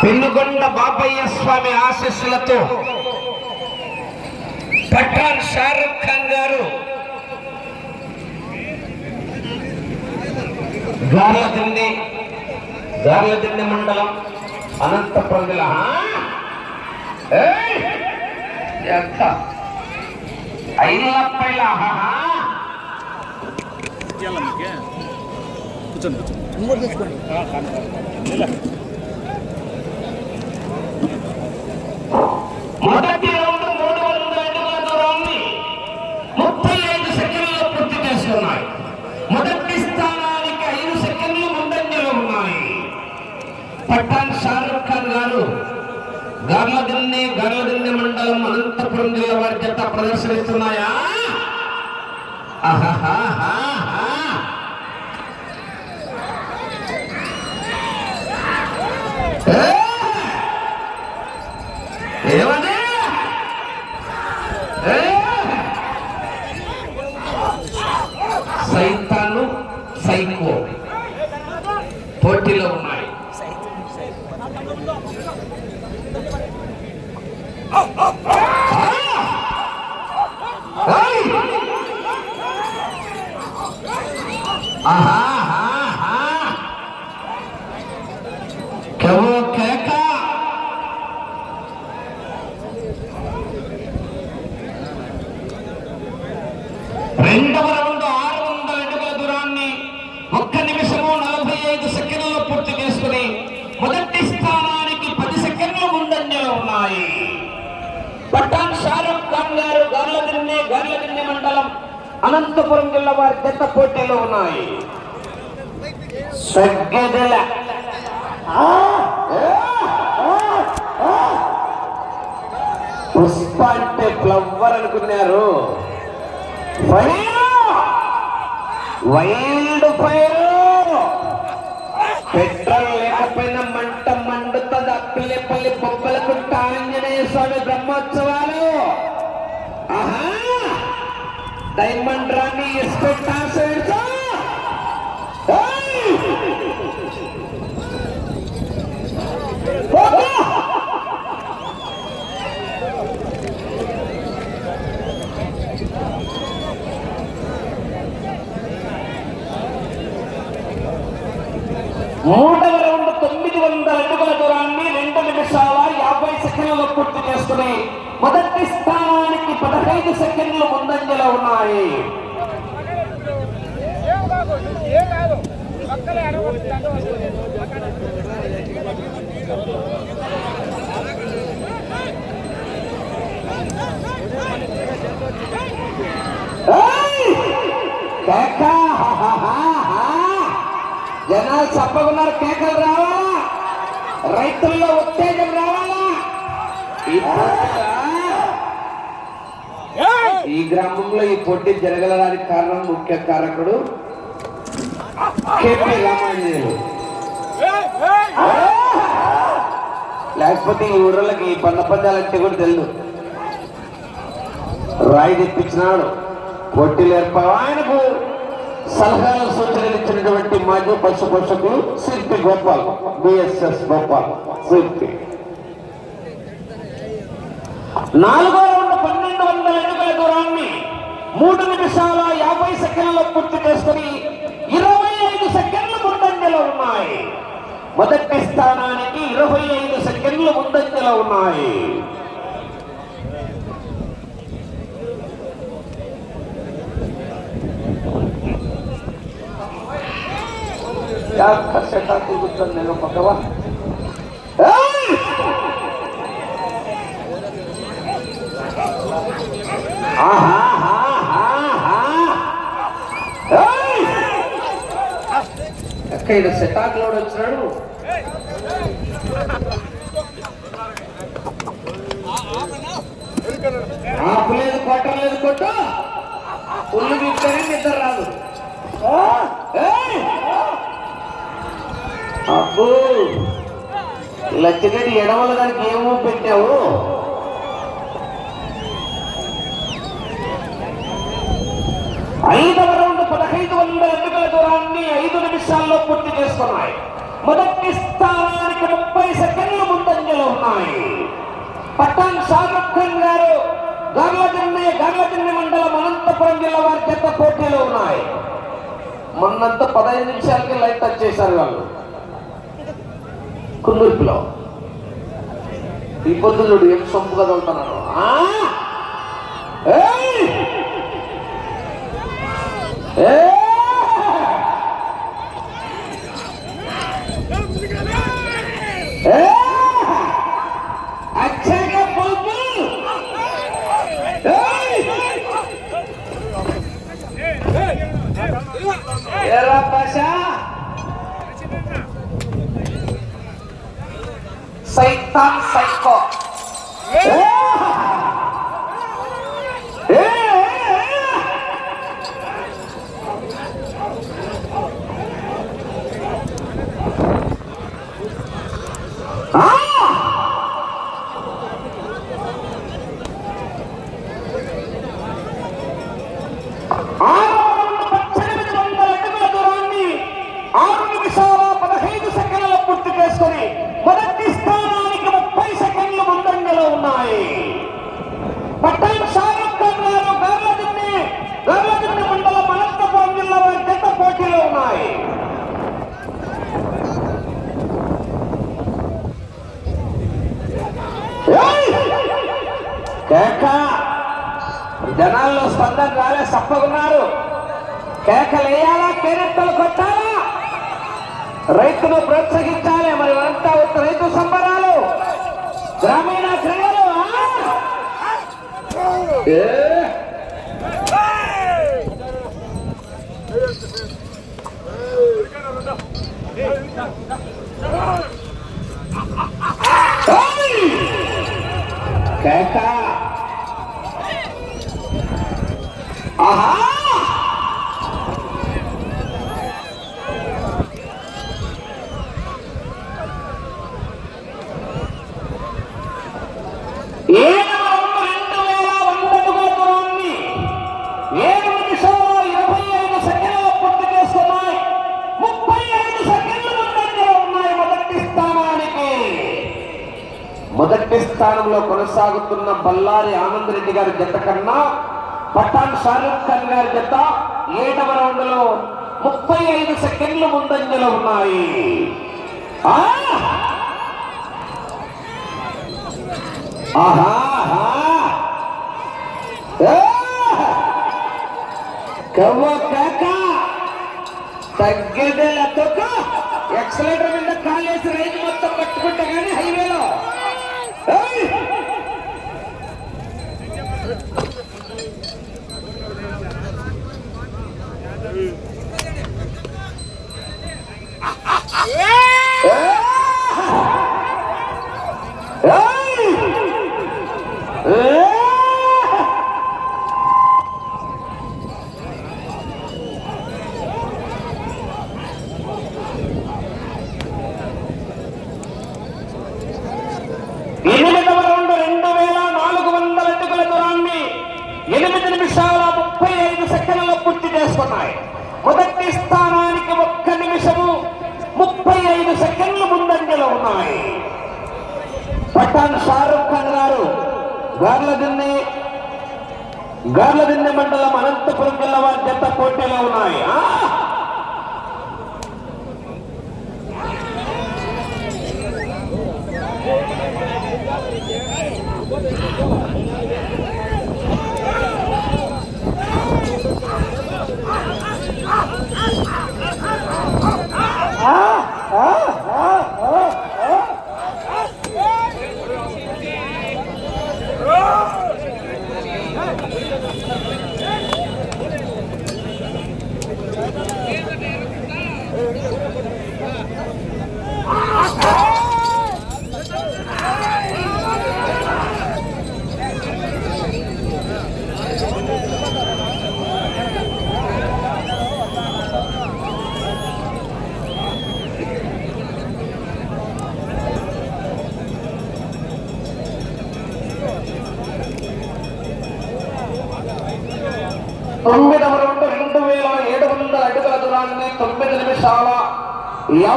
పెనుగొండ బాబయ్య స్వామి ఆశీస్సులతో పఠాన్ షారుఖ్ ఖాన్ గారు గార్లదిండి గార్లదిండి మండలం అనంతపురం జిల్లా. ఆ? ఏయ్! ఎంత ఐలప్పైల మొదటి రౌండ్ మూడు వందల అడుగుల దూరాన్ని ముప్పై ఐదు సెకండ్లు పూర్తి చేస్తున్నాయి మొదటి స్థానానికి ఐదు సెకండ్లు ముందంజలో ఉన్నాయి పఠాన్ షారుఖ్ ఖాన్ గారు గార్లదిన్నె గార్లదిన్నె మండలం అనంత అనంతపురం జిల్లా వారి జత ప్రదర్శనిస్తున్నాయా ఏమండి సైతాను సైకో. పోటీలో ఉన్నాయి గార్లదిన్నె మండలం అనంతపురం జిల్లా వారి జత పోటీలో ఉన్నాయి. సగ్గదల. పుష్ప అంటే ఫ్లవర్ అనుకున్నారు. Wild fire! పెట్రోల్ లేకపోయినా మంట మండుతుంది. అప్పిల్లిపల్లి బొబ్బలకు ఆంజనేయ స్వామి బ్రహ్మోత్సవాలు. డైమండ్ రాణి ఎస్పెక్ట్ ఆశించు మూడవ రౌండ్ తొమ్మిది వందల అడుగుల దూరాన్ని రెండు నిమిషాల యాభై సెకండ్లలో పూర్తి చేసుకుని మొదటి స్థానానికి పదహైదు సెకండ్లు ముందంజలో ఉన్నాయి. జనాలు చెప్పకున్నారు కేకలు రావాలా? రైతుల్లో ఉత్తేజం రావాలా? ఈ గ్రామంలో ఈ పోటీ జరగడానికి కారణం ముఖ్య కారకుడు కేపీ రామాంజనేయులు. లేకపోతే ఈ ఊళ్ళకి ఈ పంద పందాలంటే కూడా తెలియదు రాయి తెప్పించినాడు. పోటీలు ఏర్పాటు. ఆయనకు సలహాలు సూచనలు ఇచ్చినటువంటి మాజీ పశు పోషకులు శిల్పి గోపాల్ బిఎస్ఎస్ గోపాల్ శిల్పి నాలుగో రెండు వందల ఎనభై దూరాన్ని మూడు నిమిషాల యాభై సెకండ్లలో పూర్తి చేసుకుని ఇరవై ఐదు సెకండ్లు ముందంజలో ఉన్నాయి. మొదటి స్థానానికి ఇరవై ఐదు సెకండ్లు ముందంజలో ఉన్నాయి. क्या खर्चा था అక్క ఇక్కడ సెటాక్ లోడ్ వచ్చినాడు. ఆపు లేదు కొట్ట లేదు కొట్టు. పుల్లు తింటేనే నిద్ర రాదు. అబ్బో లచ్చగడి ఎడవల దానికి ఏమో పెట్టావు? ఐదవ రౌండ్ పదహైదు వందల అడుగుల దూరాన్ని ఐదు నిమిషాల్లో పూర్తి చేసుకున్నాయి. మొదటి స్థానానికి ముప్పై సెకండ్లు ముందంజలో ఉన్నాయి. పట్టాన్ షారుఖ్ ఖాన్ గారు గార్లదిన్నె గార్లదిన్నె మండలం అనంతపురం జిల్లా వారి చేత పోటీలో ఉన్నాయి. మొన్నంతా పదహైదు నిమిషాలకి లైట్ టచ్ చేశారు వాళ్ళు. కుందుర్పిలో ఈ పొద్దు చూడు ఏం సొంపుగా వెళ్తున్నారు Era pasha. Saitan Saiko. జనాల్లో స్పందన రాలే సప్పగున్నారు. కేకలు వేయాలా కేరెత్తలు కొట్టాలా? రైతును ప్రోత్సహించాలి మరి అంతా ఒక రైతు సంబరాలు. గ్రామీణ క్రియలు ఏ? ఏయ్! కేక ఆహా ఏడవ రౌండ్ రెండు వేల వంద అడుగుల దూరాన్ని ఏడు నిమిషాల ఇరవై ఐదు సెకండ్ల పూర్తి చేసుకున్నాయి ముప్పై ఐదు సెకండ్లు ముందంజలో ఉన్నాయి మొదటి స్థానానికి మొదటి స్థానంలో కొనసాగుతున్న బల్లారి ఆనంద్ రెడ్డి గారి జత కన్నా పఠాన్ షారూక్ ఖాన్ గారి జత ఏడవ రౌండ్లో ముప్పై ఐదు సెకండ్లు ముందంజలో ఉన్నాయి. ఆహా తగ్గేదే తొక్క ఎక్సలేటర్ మీద కాలేసి రైలు మొత్తం పట్టుకుంటే కానీ హైవేలో এই గార్లదిన్ని గార్లదిన్నె మండలం అనంతపురం జిల్లా వారి జత పోటీలో ఉన్నాయి Ah! Ah!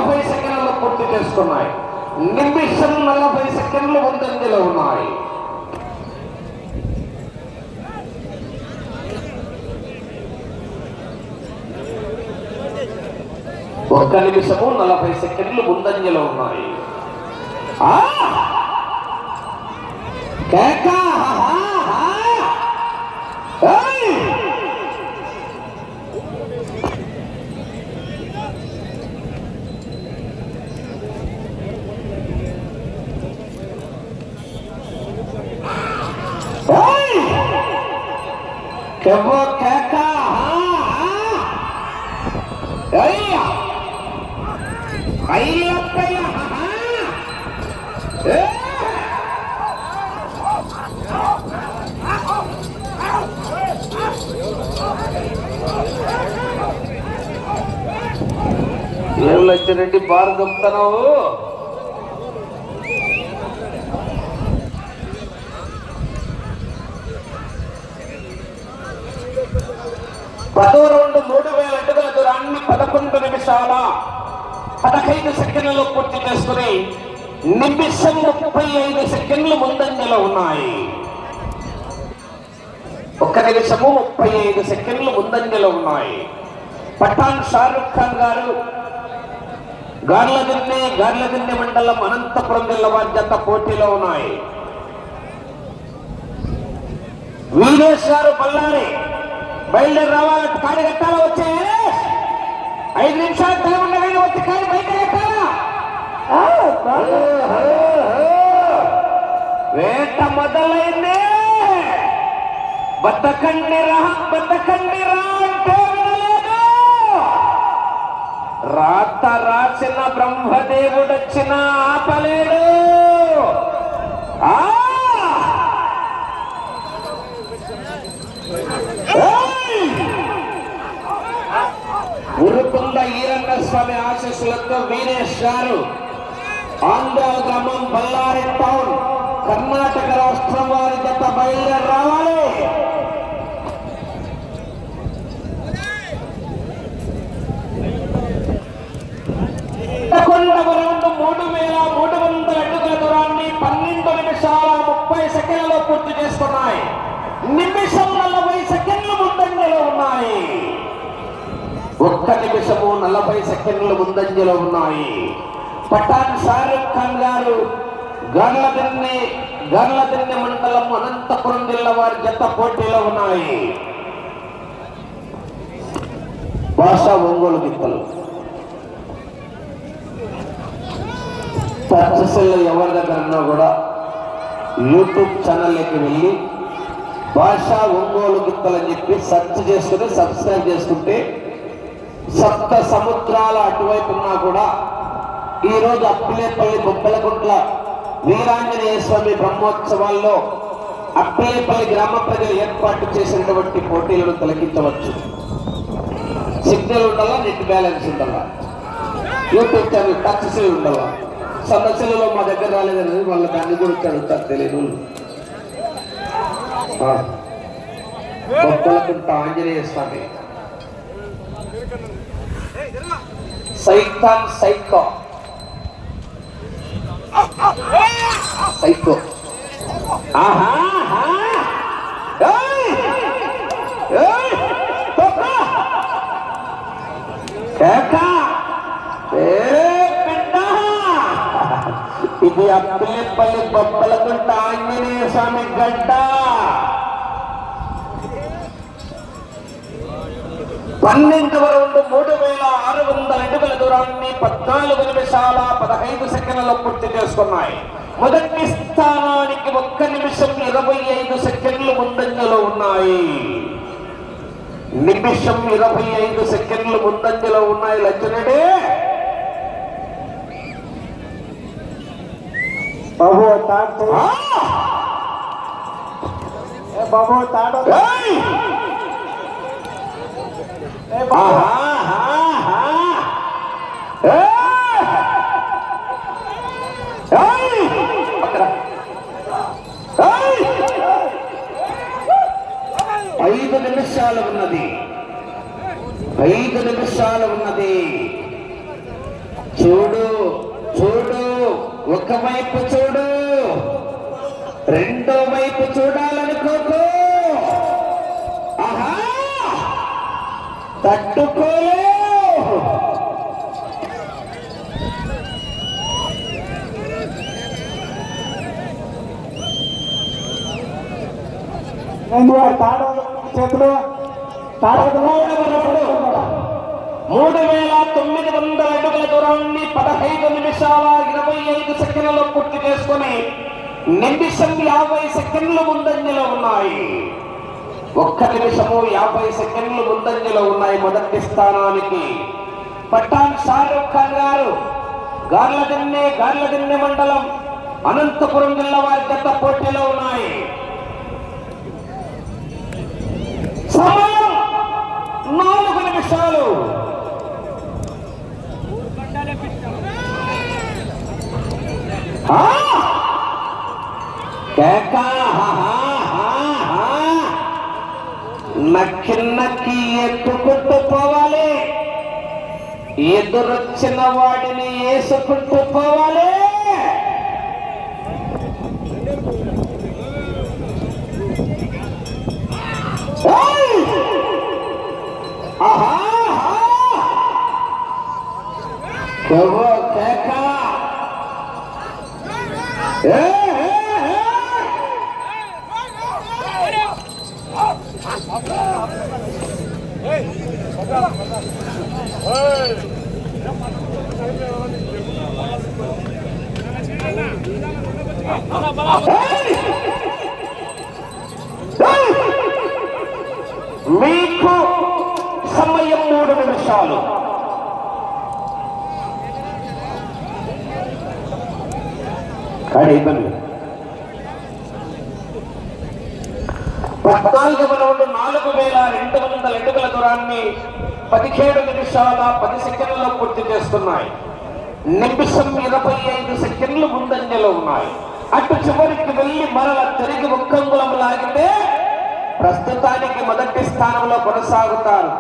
నలభై సెకండ్లు పూర్తి చేసుకున్నాయి. నిమిషం నలభై సెకండ్లు ముందంజలో ఉన్నాయి. ఒక్క నిమిషము నలభై సెకండ్లు ముందంజలో ఉన్నాయి. కేకా! కెవ్వో కేక! హా! హా! ఏం లచ్చిరెడ్డి బారు దొక్కుతున్నావు పదో రెండు మూడు వేల అడుగుల దూరాన్ని పదకొండు నిమిషాల పదహైదు సెకండ్లలో పూర్తి చేసుకుని నిమిషం ముప్పై ఐదు సెకండ్లు ముందంజలో ఉన్నాయి. ఒక్క నిమిషము ముప్పై ఐదు సెకండ్లు ముందంజలో ఉన్నాయి. పఠాన్ షారుఖ్ ఖాన్ గారు గార్లదిన్నె గార్లదిన్నె మండలం అనంతపురం జిల్లా వారి జత పోటీలో ఉన్నాయి. వీరేష్ గారు బళ్ళారి బయలుదేరి రావాలంటే కాడి కట్టాలా వచ్చే ఐదు నిమిషాలు టైం ఉండగానే వచ్చి కాడి బయట కట్టాలా వేట మొదలైంది. బతకండి రా బతకండి రా అంటే రాత రాసిన బ్రహ్మదేవుడొచ్చిన ఆపలేడు. ఒక్క నిమిషము నలభై సెకండ్లు ముందంజలో ఉన్నాయి. పఠాన్ షారుఖ్ ఖాన్ గారు గర్లదిన్నె గర్లదిన్నె మండలం అనంతపురం జిల్లా వారి జత పోటీలో ఉన్నాయి. భాషా ఒంగోలు గిత్తలు. టచ్సెల్ ఎవరి దగ్గర ఉన్నా కూడా యూట్యూబ్ ఛానల్లోకి వెళ్ళి భాషా ఒంగోలు గిత్తలని చెప్పి సెర్చ్ చేసుకుని సబ్స్క్రైబ్ చేసుకుంటే సప్త సముద్రాల అటువైపు ఉన్నా కూడా ఈరోజు అప్పిలేపల్లి బొబ్బలగుంట్ల వీరాంజనేయ స్వామి బ్రహ్మోత్సవాల్లో అప్పిలేపల్లి గ్రామ ప్రజలు ఏర్పాటు చేసినటువంటి పోటీలను తొలగించవచ్చు. సిగ్నల్ ఉండాలా నెట్ బ్యాలెన్స్ ఉండాలా? యూట్యూబ్ ఛానల్ టచ్ సెల్ ఉండాలా? సమస్యలలో మా దగ్గర రాలేదని వాళ్ళ దాన్ని గురించి అడుగుతారు తెలియదు బొబ్బలకుంట ఆంజనేయ స్వామి. సైతాన్ సైకో సైకో ఆహా ఆహా. ఏయ్! ఏయ్! ఇది అప్పలేపల్లి బొబ్బలకుంట ఆంజనేయ స్వామి గడ్డ పన్నెండవ రౌండ్ మూడు వేల ఆరు వందల అడుగుల దూరాన్ని పద్నాలుగు నిమిషాల పదహైదు సెకండ్లలో పూర్తి చేసుకున్నాయి. మొదటి స్థానానికి ఒక్క నిమిషం ఇరవై ఐదు సెకండ్లు ముందంజలో ఉన్నాయి. నిమిషం ఇరవై ఐదు సెకండ్లు ముందంజలో ఉన్నాయి లచ్చనుడే బాబు తాడు బాబు తాడు. ఐదు నిమిషాలు ఉన్నది. ఐదు నిమిషాలు ఉన్నది. చూడు చూడు ఒకవైపు చూడు. రెండో వైపు చూడాలనుకోకు తట్టుకోలే చేతులు మూడు వేల తొమ్మిది వందల అడుగుల దూరాన్ని పదహైదు నిమిషాల ఇరవై ఐదు సెకండ్లలో పూర్తి చేసుకొని నిమిషం యాభై సెకండ్లు ముందంజలో ఉన్నాయి. ఒక్క నిమిషము యాభై సెకండ్లు ముందంజలో ఉన్నాయి మొదటి స్థానానికి. పట్టాన్ షారూక్ ఖాన్ గారు గార్లదిన్నె గార్లదిన్నె మండలం అనంతపురం జిల్లా వారి గత పోటీలో ఉన్నాయి. ఎదురొచ్చిన వాడిని వేసుకుంటూ పోవాలి Hey! మీకు సమయం మూడు నిమిషాలు. కానీ ఇబ్బంది పద్నాలుగు పద్నాలుగవ నాలుగు వేల రెండు వందల అడుగుల దూరాన్ని పదిహేడు నిమిషాల పది సెకండ్లలో పూర్తి చేస్తున్నాయి. నిమిషం ఇరవై ఐదు సెకండ్లు ముందంజలో ఉన్నాయి. అటు చివరికి వెళ్ళి మరల తిరిగి ముక్కంగులం లాగితే ప్రస్తుతానికి మొదటి స్థానంలో కొనసాగుతారు.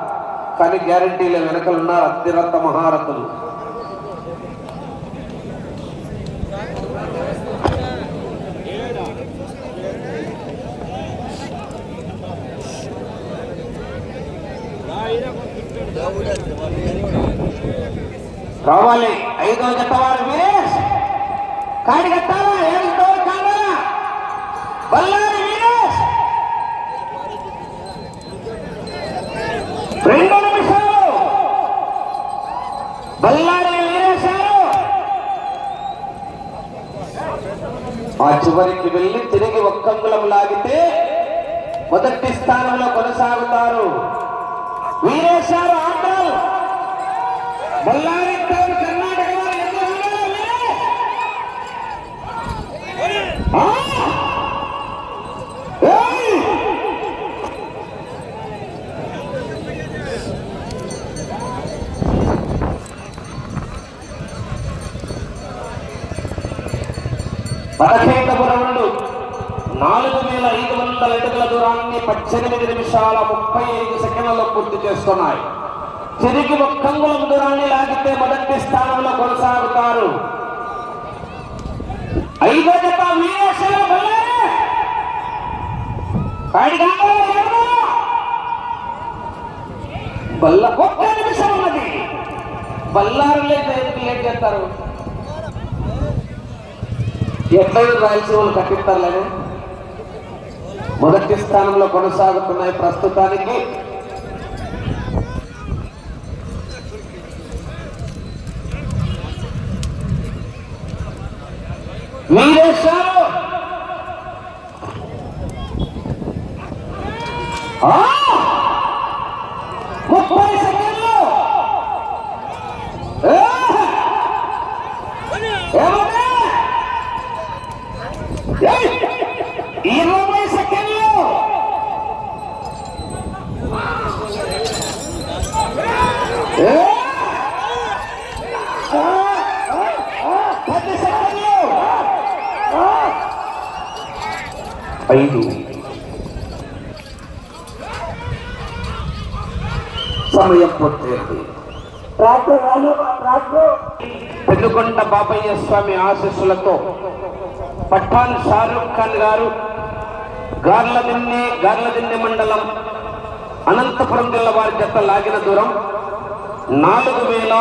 కానీ గ్యారంటీల వెనకలున్నారు అత్యురత మహారథులు. రావాలి. ఐదో జత వారు వీరేష్. కాడి కట్టాలా కాదా బల్లారి వీరేష్. రెండు నిమిషాలు. బల్లారి ఆ చివరికి వెళ్ళి తిరిగి ఒక్కంగులం లాగితే మొదటి స్థానంలో కొనసాగుతారు వీరేష్ గారు ఆంధ్రాలు నాలుగు వేల ఐదు వందల అడుగుల దూరాన్ని పద్దెనిమిది నిమిషాల ముప్పై ఐదు సెకండ్లలో పూర్తి చేస్తున్నాయి. తిరిగి ఒక్కంగులం దూరాన్ని లాగితే మొదటి స్థానంలో కొనసాగుతారు. ఐదో జత వీరేశ్వర బల్ల ఒక్క నిమిషం ఉన్నది. ఎందుకు లేట్ చేస్తారు? ఎట్లయినా రాయలసీమలు కట్టిస్తారులేనే మొదటి స్థానంలో కొనసాగుతున్నాయి ప్రస్తుతానికి వీరేశారు ఆ! ముప్పై సెకండ్లు ఏ! ఏమన్నా? ఏయ్! ఇరవై సెకండ్లు ఏ! ఆ! ఆ! ఆ! పది సెకండ్లు ఐదు. సమయం పూర్తయింది. పెద్దుకొండ బాపయ్య స్వామి ఆశీస్సులతో పఠాన్ షారూక్ ఖాన్ గారు గార్లదిన్నె గార్లదిన్నె మండలం అనంతపురం జిల్లా వారి జత లాగిన దూరం నాలుగు వేల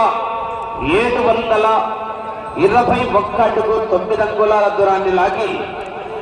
ఏడు వందల ఇరవై ఒక్క అడుగు తొమ్మిది అంగుళాల దూరాన్ని లాగి